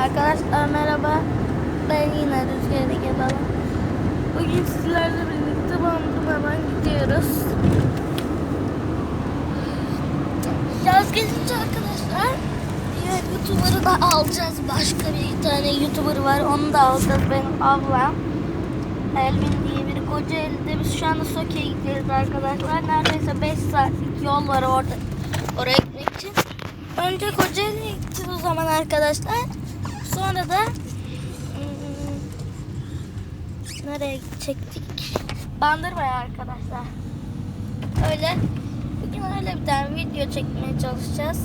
Arkadaşlar merhaba. Ben yine Rüzgar Ege Balon. Bugün sizlerle birlikte Bandırma'dan gidiyoruz. Yaz gelince arkadaşlar diğer YouTuber'ı da alacağız. Başka bir tane YouTuber var. Onu da alacağız. Benim ablam. Elvin diye biri Kocaeli'de. Biz şu anda Söke'ye gidiyoruz arkadaşlar. Neredeyse 5 saatlik yol var orada. Oraya gitmek için. Önce Kocaeli'ye gideceğiz o zaman arkadaşlar. Sonra da hmm, nereye gidecektik? Bandırma'ya arkadaşlar. Öyle. Bugün öyle bir tane video çekmeye çalışacağız.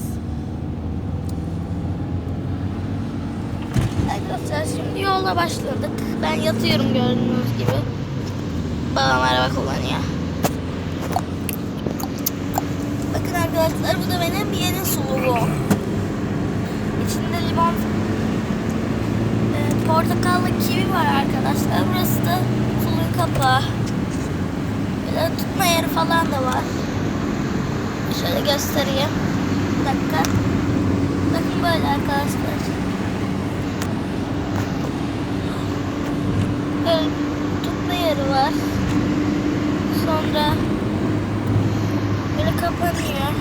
Arkadaşlar şimdi yola başladık. Ben yatıyorum gördüğünüz gibi. Babam araba kullanıyor. Bakın arkadaşlar bu da benim yeni suluğum. İçinde limon portakallı kivi var arkadaşlar. Burası da suluğun kapağı. Böyle tutma yeri falan da var. Şöyle göstereyim. Bir dakika. Bakın böyle arkadaşlar. Böyle tutma yeri var. Sonra böyle kapanıyor.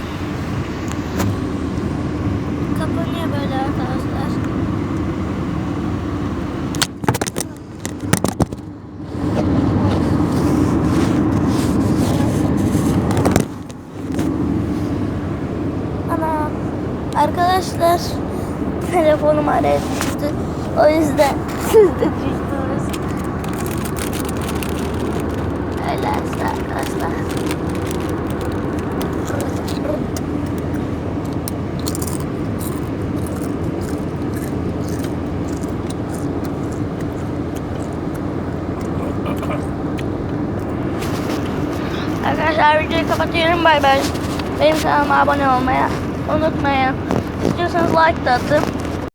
Kapanıyor böyle arkadaşlar. Ana arkadaşlar telefonum araya düştü. O yüzden siz de düştünüz. Öyle arkadaşlar. Arkadaşlar videoyu kapatıyorum. Bay bay. Benim kanalıma abone olmayı unutmayın. Just like that.